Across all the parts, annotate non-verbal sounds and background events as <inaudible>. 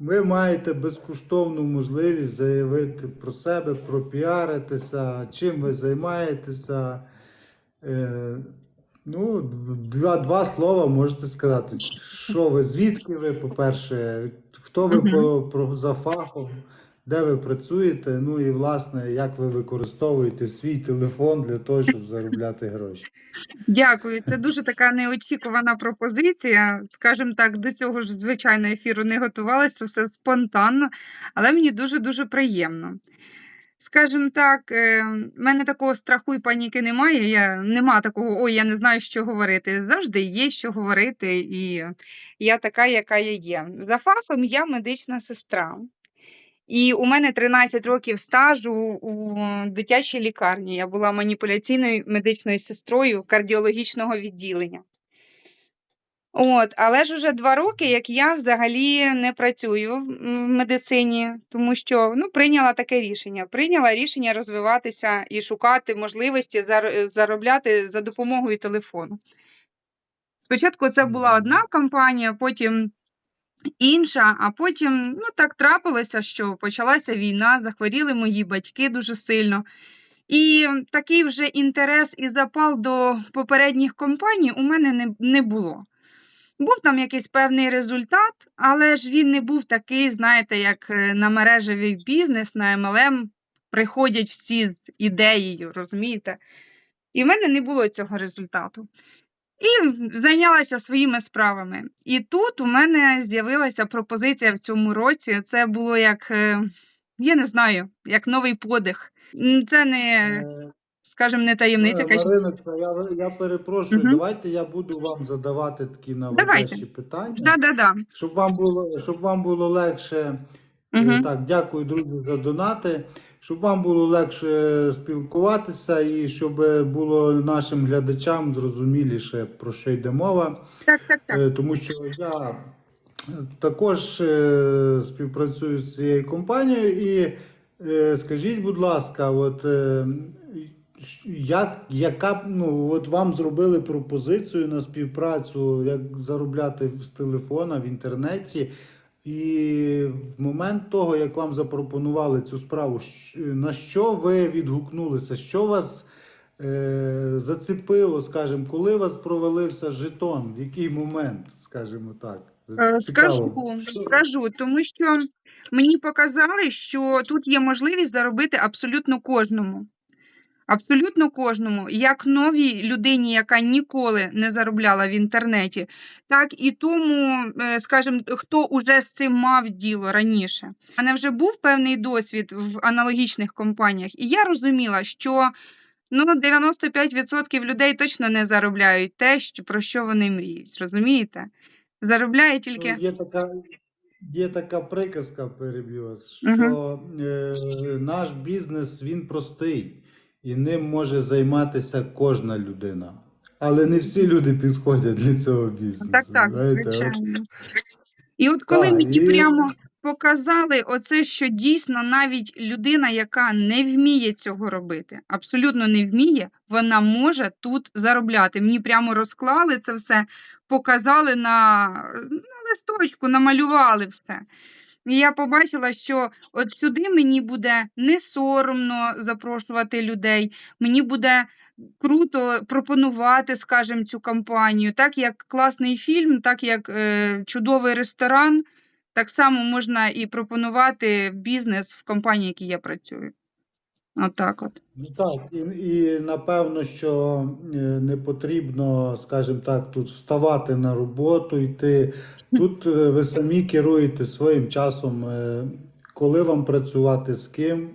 Ви маєте безкоштовну можливість заявити про себе, пропіаритися, чим ви займаєтеся. Е, ну, два, два слова можете сказати. Що ви, звідки ви, по-перше, хто ви по, про, за фахом, де ви працюєте, ну і власне, як ви використовуєте свій телефон для того, щоб заробляти гроші. Дякую. Це дуже така неочікувана пропозиція. Скажімо так, до цього ж звичайно ефіру не готувалася, все спонтанно, але мені дуже-дуже приємно. Скажімо так, е, в мене такого страху і паніки немає. Я нема такого, ой, я не знаю, що говорити. Завжди є що говорити, і я така, яка я є. За фахом я медична сестра. І у мене 13 років стажу у дитячій лікарні. Я була маніпуляційною медичною сестрою кардіологічного відділення. От, але ж уже два роки, як я взагалі не працюю в медицині, тому що ну, прийняла таке рішення. Прийняла рішення розвиватися і шукати можливості заробляти за допомогою телефону. Спочатку це була одна компанія, потім інша, а потім ну, так трапилося, що почалася війна, захворіли мої батьки дуже сильно. І такий вже інтерес і запал до попередніх компаній у мене не, було. Був там якийсь певний результат, але ж він не був такий, знаєте, як е, на мережевий бізнес, на MLM приходять всі з ідеєю, розумієте? І в мене не було цього результату. І зайнялася своїми справами. І тут у мене з'явилася пропозиція в цьому році. Це було як, е, я не знаю, як новий подих. Це не, Е, скажімо, не таємниця. Е. Мариночка, я, я перепрошую, Мгм. давайте я буду вам задавати такі наводящі питання, Да-да-да. щоб вам було, щоб вам було легше. Мгм. Так, дякую, друзі, за донати. Щоб вам було легше спілкуватися і щоб було нашим глядачам зрозуміліше, про що йде мова. Так, так, так. Е, Тому що я також е, співпрацюю з цією компанією. І е, скажіть, будь ласка, от як, яка ну, от вам зробили пропозицію на співпрацю, як заробляти з телефона в інтернеті. І в момент того, як вам запропонували цю справу, на що ви відгукнулися? Що вас е, зацепило, скажімо, коли вас провалився жетон? В який момент, скажімо так? Е, Скажу, скажу, тому що мені показали, що тут є можливість заробити абсолютно кожному. Абсолютно кожному, як новій людині, яка ніколи не заробляла в інтернеті, так і тому, е, скажімо, хто уже з цим мав діло раніше. У мене вже був певний досвід в аналогічних компаніях, і я розуміла, що ну, 95% людей точно не заробляють те, що, про що вони мріють. Розумієте? Заробляє тільки. Ну, є така, є така приказка, переб'ю що е, наш бізнес він простий і ним може займатися кожна людина. Але не всі люди підходять для цього бізнесу. Так, так, знаєте, звичайно. І от коли Так, мені і- прямо показали оце, що дійсно навіть людина, яка не вміє цього робити, абсолютно не вміє, вона може тут заробляти. Мені прямо розклали це все, показали на, на листочку, намалювали все. І я побачила, що от сюди мені буде не соромно запрошувати людей, мені буде круто пропонувати, скажімо, цю кампанію. Так як класний фільм, так як е, чудовий ресторан, так само можна і пропонувати бізнес в компанії, в якій я працюю. Отак от. Ну так, і, і напевно, що е, не потрібно, скажімо так, тут вставати на роботу, йти. Тут е, ви самі керуєте своїм часом, е, коли вам працювати з ким,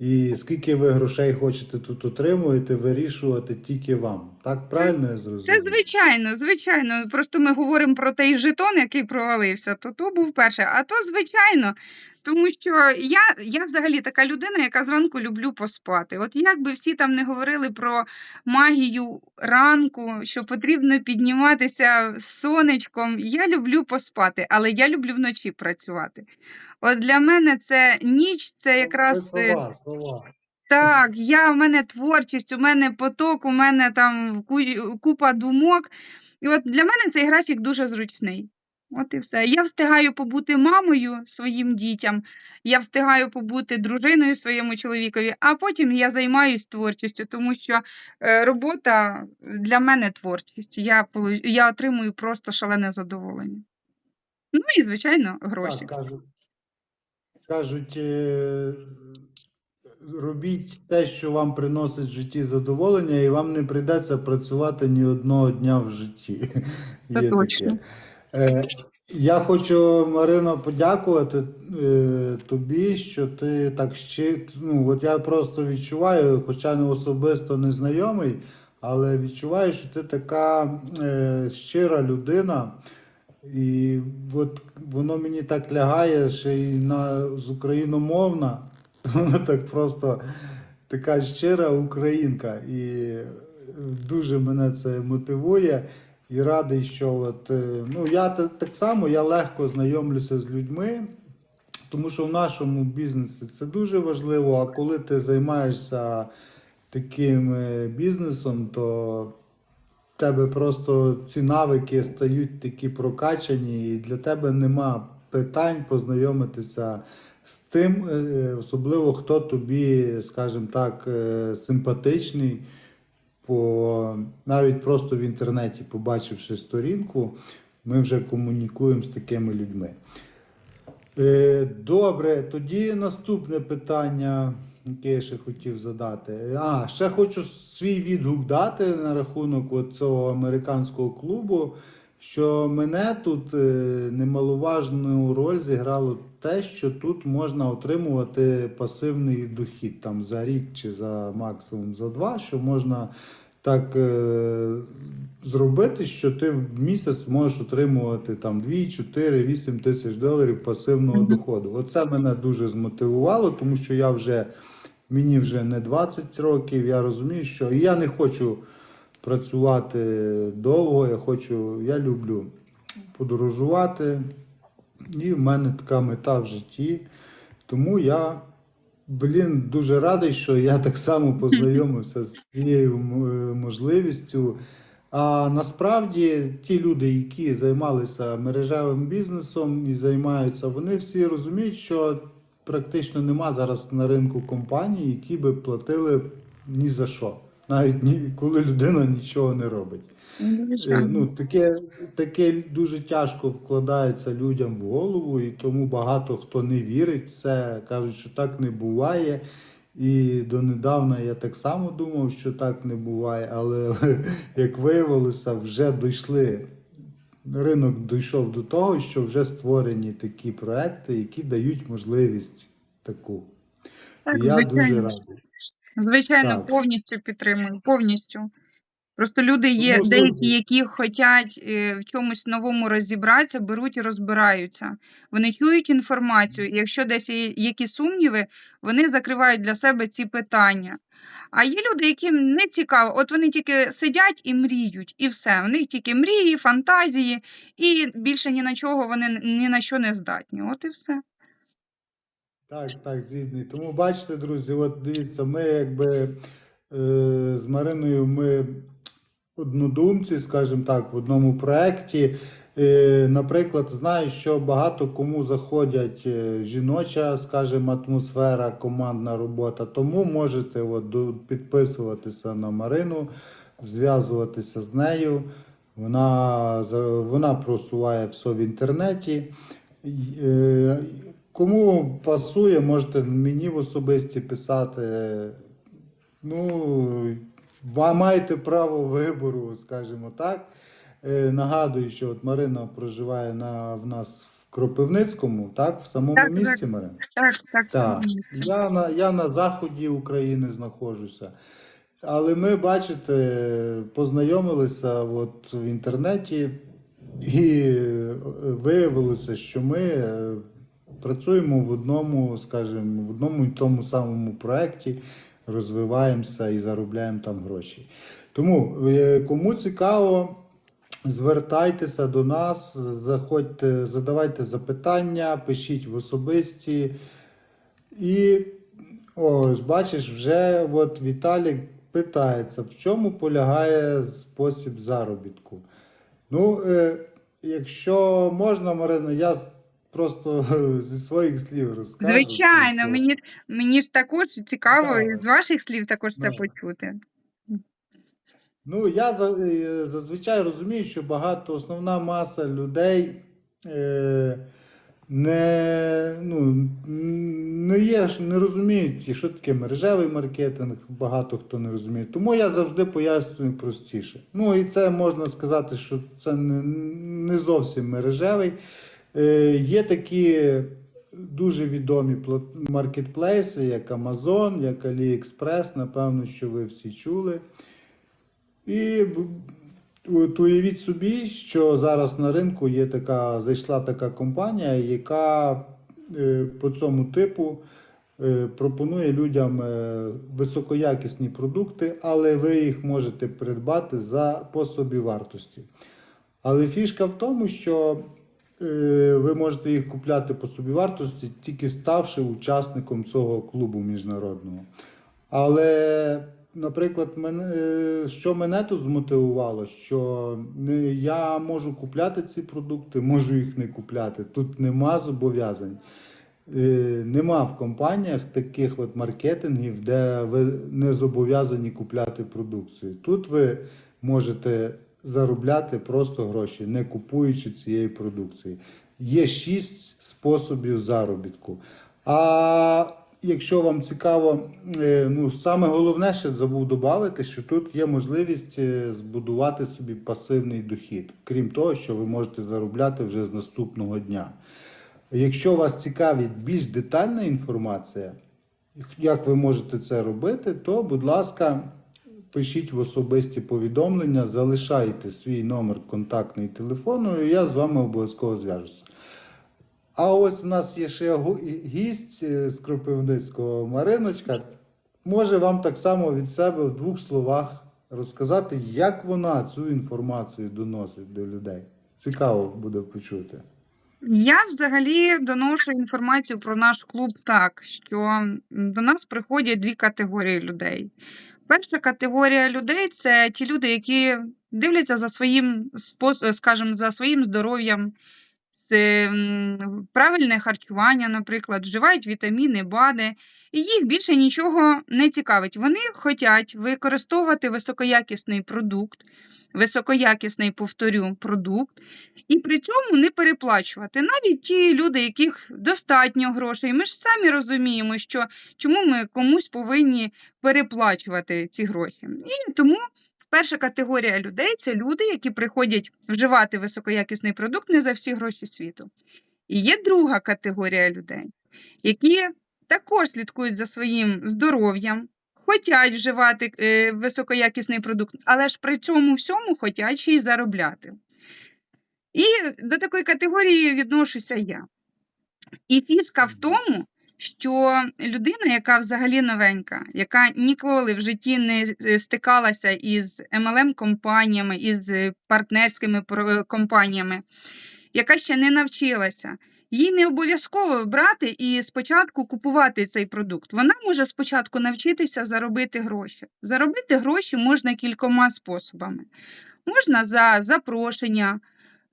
і скільки ви грошей хочете тут отримувати, вирішувати тільки вам. Так правильно я зрозумів? Це звичайно, звичайно. Просто ми говоримо про той жетон, який провалився, то то був перший. А то звичайно, тому що я, я взагалі така людина, яка зранку люблю поспати. От як би всі там не говорили про магію ранку, що потрібно підніматися сонечком, я люблю поспати, але я люблю вночі працювати. От для мене це ніч, це якраз. Це е, слова, слова. так, я, в мене творчість, у мене поток, у мене там купа думок. І от для мене цей графік дуже зручний. От і все. Я встигаю побути мамою своїм дітям, я встигаю побути дружиною своєму чоловікові, а потім я займаюсь творчістю, тому що е, робота для мене творчість. Я, я отримую просто шалене задоволення. Ну і, звичайно, гроші. Так, кажуть, кажуть, е, робіть те, що вам приносить в житті задоволення, і вам не прийдеться працювати ні одного дня в житті. Це Є точно. таке. Е, Я хочу, Марино, подякувати е, тобі, що ти так ще. Ну, от я просто відчуваю, хоча не особисто не знайомий, але відчуваю, що ти така е, щира людина. І от воно мені так лягає, ще й на з україномовна. <laughs> Воно так просто така щира українка. І дуже мене це мотивує. І радий, що от, е, ну, я так само я легко знайомлюся з людьми, тому що в нашому бізнесі це дуже важливо. А коли ти займаєшся таким е, бізнесом, то в тебе просто ці навики стають такі прокачані, і для тебе нема питань познайомитися з тим, е, особливо хто тобі, скажімо так, симпатичний. По, навіть просто в інтернеті, побачивши сторінку, ми вже комунікуємо з такими людьми. Е, Добре, тоді наступне питання, яке я ще хотів задати. А, ще хочу свій відгук дати на рахунок цього американського клубу, що мене тут е, немаловажну роль зіграло те, що тут можна отримувати пасивний дохід там за рік чи за максимум за два, що можна так е, зробити, що ти в місяць можеш отримувати там 2, 4, 8 тисяч доларів пасивного доходу. Оце мене дуже змотивувало, тому що я вже мені вже не 20 років. Я розумію, що і я не хочу працювати довго. Я хочу, я люблю подорожувати, і в мене така мета в житті. Тому я, блін, дуже радий, що я так само познайомився з цією е, можливістю. А насправді ті люди, які займалися мережевим бізнесом і займаються, вони всі розуміють, що практично нема зараз на ринку компаній, які би платили ні за що, навіть ні, коли людина нічого не робить. Ну, Е, звичайно. Ну, таке, таке дуже тяжко вкладається людям в голову, і тому багато хто не вірить в це, кажуть, що так не буває. І донедавна я так само думав, що так не буває, але <laughs> як виявилося, вже дійшли. Ринок дійшов до того, що вже створені такі проекти, які дають можливість таку. Так, І я дуже радий. Звичайно, Так. повністю підтримую, повністю. Просто люди є Тому деякі, які хочуть е, в чомусь новому розібратися, беруть і розбираються. Вони чують інформацію, і якщо десь є які сумніви, вони закривають для себе ці питання. А є люди, яким не цікаво, от вони тільки сидять і мріють, і все. У них тільки мрії, фантазії, і більше ні на чого вони ні на що не здатні. От і все. Так, так, згідний. Тому бачите, друзі, от дивіться, ми якби е, з Мариною ми однодумці, скажімо так, в одному проєкті. Е, наприклад, знаю, що багато кому заходять е, жіноча, скажімо, атмосфера, командна робота. Тому можете от, підписуватися на Марину, зв'язуватися з нею. Вона, вона просуває все в інтернеті. Кому пасує, можете мені в особисті писати. Ну, ви маєте право вибору, скажімо так. Е, Нагадую, що от Марина проживає на, в нас в Кропивницькому, так? В самому Так, так. місті Марина? Так, так, Так. Я на, я на заході України знаходжуся. Але ми, бачите, познайомилися от в інтернеті, і е, виявилося, що ми е, працюємо в одному, скажімо, в одному і тому самому проєкті, розвиваємося і заробляємо там гроші. Тому, е, кому цікаво, звертайтеся до нас, заходьте, задавайте запитання, пишіть в особисті. І ось, бачиш, вже от Віталік питається, в чому полягає спосіб заробітку. Ну, е, якщо можна, Марина, я просто <laughs> зі своїх слів розкажу. Звичайно, мені, мені ж також цікаво Так. і з ваших слів також це почути. Ну, я е, зазвичай розумію, що багато, основна маса людей е, не, ну, не є, не розуміють, що таке мережевий маркетинг, багато хто не розуміє. Тому я завжди пояснюю простіше. Ну і це можна сказати, що це не, не зовсім мережевий. Е, є такі дуже відомі маркетплейси, як Amazon, як AliExpress, напевно, що ви всі чули. І от уявіть собі, що зараз на ринку є така, зайшла така компанія, яка е, по цьому типу е, пропонує людям високоякісні продукти, але ви їх можете придбати за по собівартості. Але фішка в тому, що ви можете їх купляти по собівартості, тільки ставши учасником цього клубу міжнародного. Але, наприклад, мене, е, що мене тут змотивувало, що я можу купляти ці продукти, можу їх не купляти. Тут нема зобов'язань. Е, Нема в компаніях таких от маркетингів, де ви не зобов'язані купляти продукцію. Тут ви можете заробляти просто гроші, не купуючи цієї продукції. Є шість способів заробітку. А якщо вам цікаво, е, ну саме головне, ще забув додати, що тут є можливість е, збудувати собі пасивний дохід, крім того, що ви можете заробляти вже з наступного дня. Якщо вас цікавить більш детальна інформація, як ви можете це робити, то, будь ласка, пишіть в особисті повідомлення, залишайте свій номер контактний телефону, і я з вами обов'язково зв'яжуся. А ось у нас є ще гість е, з Кропивницького Мариночка. Може вам так само від себе в двох словах розказати, як вона цю інформацію доносить до людей. Цікаво буде почути. Я взагалі доношу інформацію про наш клуб так, що до нас приходять дві категорії людей. Перша категорія людей це ті люди, які дивляться за своїм скажімо, за своїм здоров'ям, правильне харчування, наприклад, вживають вітаміни, БАДи, і їх більше нічого не цікавить. Вони хочуть використовувати високоякісний продукт, високоякісний, повторю, продукт, і при цьому не переплачувати. Навіть ті люди, яких достатньо грошей. Ми ж самі розуміємо, що чому ми комусь повинні переплачувати ці гроші. І тому перша категорія людей це люди, які приходять вживати високоякісний продукт не за всі гроші світу. І є друга категорія людей, які також слідкують за своїм здоров'ям, хочуть вживати е, високоякісний продукт, але ж при цьому всьому хочуть ще й заробляти. І до такої категорії відношуся я. І фішка в тому, що людина, яка взагалі новенька, яка ніколи в житті не е, стикалася із MLM-компаніями, із е, партнерськими компаніями, яка ще не навчилася, їй не обов'язково брати і спочатку купувати цей продукт. Вона може спочатку навчитися заробити гроші. Заробити гроші можна кількома способами. Можна за запрошення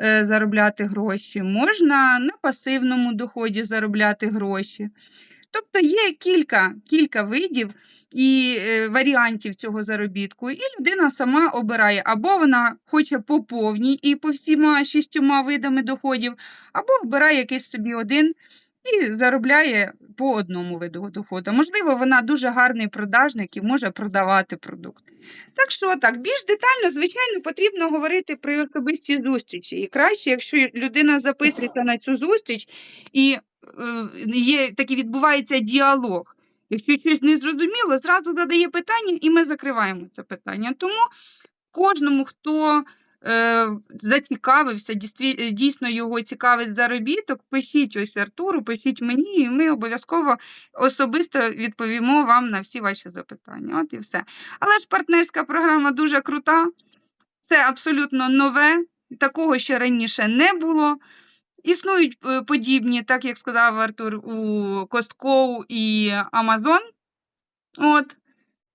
е, заробляти гроші, можна на пасивному доході заробляти гроші. Тобто є кілька, кілька видів і е, варіантів цього заробітку, і людина сама обирає, або вона хоче по повній і по всіма шістьома видами доходів, або обирає якийсь собі один і заробляє по одному виду доходу. Можливо, вона дуже гарний продажник і може продавати продукт. Так що так, більш детально, звичайно, потрібно говорити при особистій зустрічі. І краще, якщо людина записується на цю зустріч і е, є такий відбувається діалог. Якщо щось не зрозуміло, зразу задає питання, і ми закриваємо це питання. Тому кожному, хто зацікавився, е, дійсно його цікавить заробіток, пишіть ось Артуру, пишіть мені, і ми обов'язково особисто відповімо вам на всі ваші запитання. От і все. Але ж партнерська програма дуже крута, це абсолютно нове, такого ще раніше не було. Існують е, подібні, так як сказав Артур, у Costco і Amazon. От.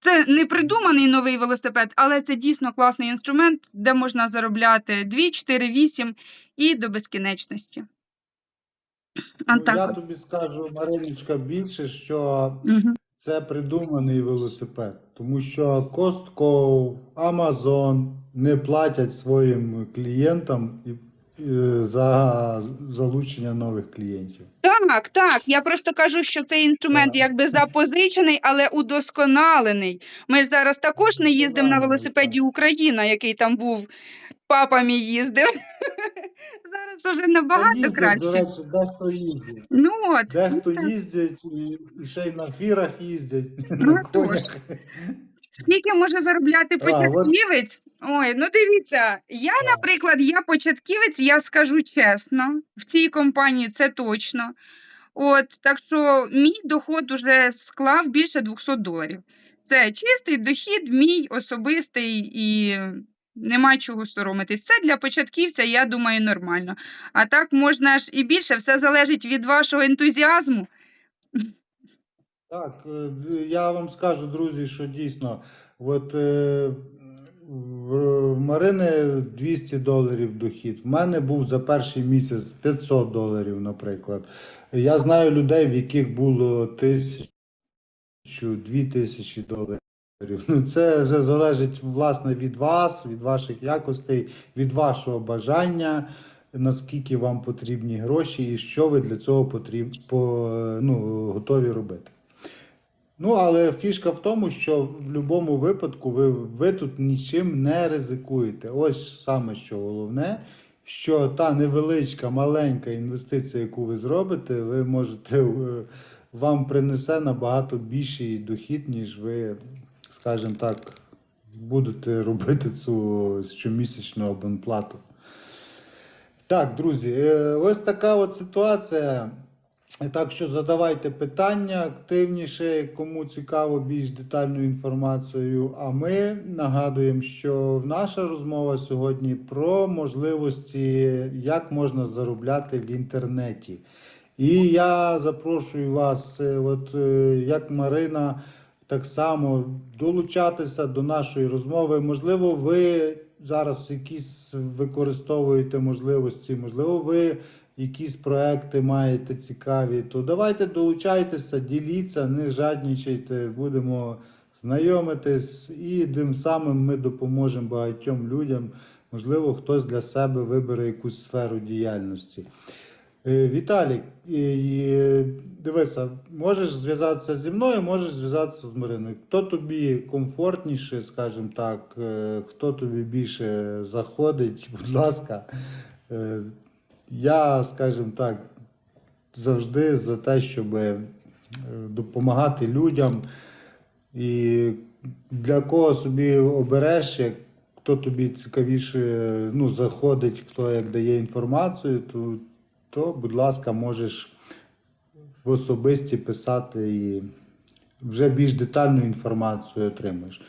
Це не придуманий новий велосипед, але це дійсно класний інструмент, де можна заробляти 2, 4, 8 і до безкінечності. Ну, я тобі скажу, Мариночка, більше, що Мгм. це придуманий велосипед, тому що Costco, Amazon не платять своїм клієнтам і за залучення нових клієнтів. Так, так. Я просто кажу, що цей інструмент Так. якби запозичений, але удосконалений. Ми ж зараз також не їздимо на велосипеді Україна, який там був, папа мій їздив. <laughs> Зараз уже набагато їздять, краще. До речі, дехто їздить. Ну от, Дехто ну, так. їздять і, ще й на фірах їздять, Ну, на конях. Скільки може заробляти початківець? Ой, ну дивіться, я, наприклад, я початківець, я скажу чесно, в цій компанії це точно. От, так що мій доход уже склав більше 200 доларів. Це чистий дохід, мій особистий і нема чого соромитись. Це для початківця, я думаю, нормально. А так можна ж і більше, все залежить від вашого ентузіазму. Так, е, я вам скажу, друзі, що дійсно, от е, в в Марини 200 доларів дохід. В мене був за перший місяць 500 доларів, наприклад. Я знаю людей, в яких було тисячу, дві тисячі доларів. Ну, це вже залежить власне від вас, від ваших якостей, від вашого бажання, наскільки вам потрібні гроші і що ви для цього потріб, по, ну, готові робити. Ну, але фішка в тому, що в будь-якому випадку ви, ви тут нічим не ризикуєте. Ось саме що головне, що та невеличка, маленька інвестиція, яку ви зробите, ви можете е, вам принесе набагато більший дохід, ніж ви, скажімо так, будете робити цю щомісячну абонплату. Так, друзі, е, ось така от ситуація. Так що задавайте питання активніше, кому цікаво більш детальну інформацію. А ми нагадуємо, що наша розмова сьогодні про можливості, як можна заробляти в інтернеті. І я запрошую вас, е, от е, як Марина, так само долучатися до нашої розмови. Можливо, ви зараз якісь використовуєте можливості, можливо, ви якісь проекти маєте цікаві, то давайте долучайтеся, діліться, не жаднічайте, будемо знайомитись і тим самим ми допоможемо багатьом людям. Можливо, хтось для себе вибере якусь сферу діяльності. Е, Віталік, і- і, дивися, можеш зв'язатися зі мною, можеш зв'язатися з Мариною. Хто тобі комфортніше, скажімо так, е, хто тобі більше заходить, <laughs> будь ласка. Е, Я, скажімо так, завжди за те, щоб е, допомагати людям. І для кого собі обереш, як хто тобі цікавіше ну, заходить, хто як дає інформацію, то, то, будь ласка, можеш в особисті писати і вже більш детальну інформацію отримаєш.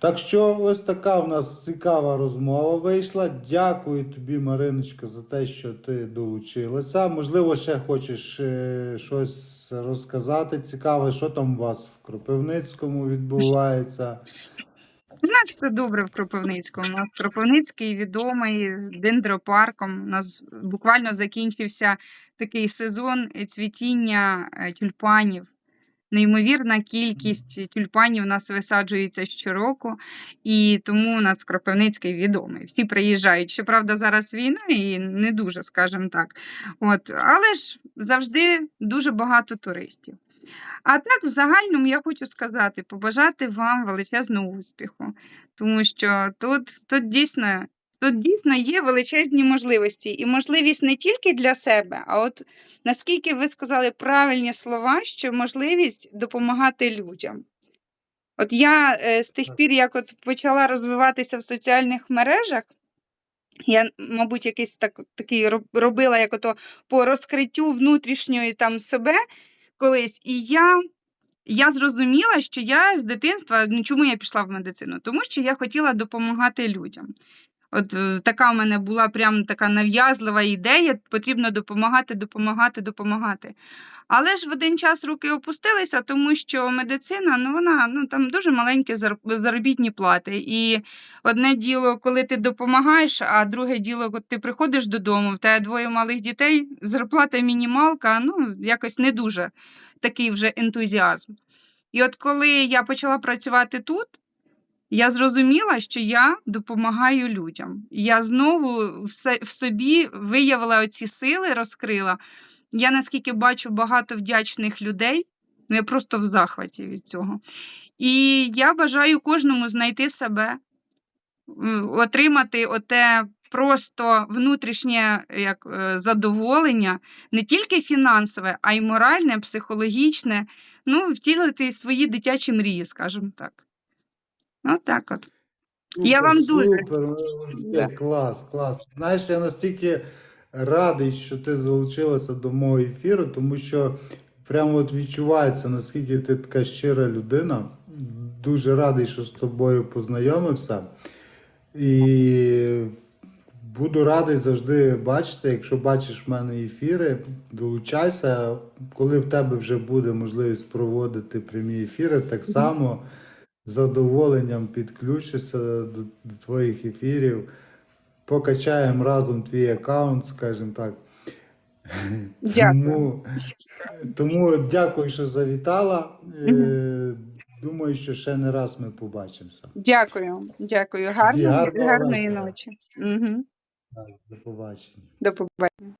Так що ось така в нас цікава розмова вийшла. Дякую тобі, Мариночка, за те, що ти долучилася. Можливо, ще хочеш е, щось розказати цікаве, що там у вас в Кропивницькому відбувається. У нас все добре в Кропивницькому. У нас Кропивницький відомий дендропарком. У нас буквально закінчився такий сезон цвітіння е, тюльпанів. Неймовірна кількість тюльпанів у нас висаджується щороку, і тому у нас Кропивницький відомий. Всі приїжджають. Щоправда, зараз війна і не дуже, скажімо так. От, але ж завжди дуже багато туристів. А так, в загальному я хочу сказати, побажати вам величезного успіху, тому що тут, тут дійсно. Тут дійсно є величезні можливості, і можливість не тільки для себе, а от наскільки ви сказали правильні слова, що можливість допомагати людям. От я е, з тих пір, як от почала розвиватися в соціальних мережах, я, мабуть, якийсь так, такий робила як ото по розкриттю внутрішньої там себе колись, і я, я зрозуміла, що я з дитинства, ну чому я пішла в медицину? Тому що я хотіла допомагати людям. От е, така в мене була прям така нав'язлива ідея, потрібно допомагати, допомагати, допомагати. Але ж в один час руки опустилися, тому що медицина, ну вона ну там дуже маленькі заробітні плати. І одне діло, коли ти допомагаєш, а друге діло, коли ти приходиш додому, в тебе двоє малих дітей, зарплата мінімалка, ну якось не дуже такий вже ентузіазм. І от коли я почала працювати тут, я зрозуміла, що я допомагаю людям. Я знову в собі виявила оці сили, розкрила. Я наскільки бачу багато вдячних людей, ну я просто в захваті від цього. І я бажаю кожному знайти себе, отримати оте просто внутрішнє як, е, задоволення, не тільки фінансове, а й моральне, психологічне, ну, втілити свої дитячі мрії, скажімо так. От так от. Я вам дуже- Супер, Да. клас, клас. Знаєш, я настільки радий, що ти залучилася до мого ефіру, тому що прямо от відчувається, наскільки ти така щира людина. Дуже радий, що з тобою познайомився. І буду радий завжди бачити, якщо бачиш в мене ефіри, долучайся. Коли в тебе вже буде можливість проводити прямі ефіри, так само задоволенням підключуся до, до твоїх ефірів. Покачаємо разом твій аккаунт, скажімо так. Дякую. Тому, тому дякую, що завітала. Е, Думаю, що ще не раз ми побачимося. Дякую, дякую. Гарної, гарної ночі. Угу. До побачення. До побачення.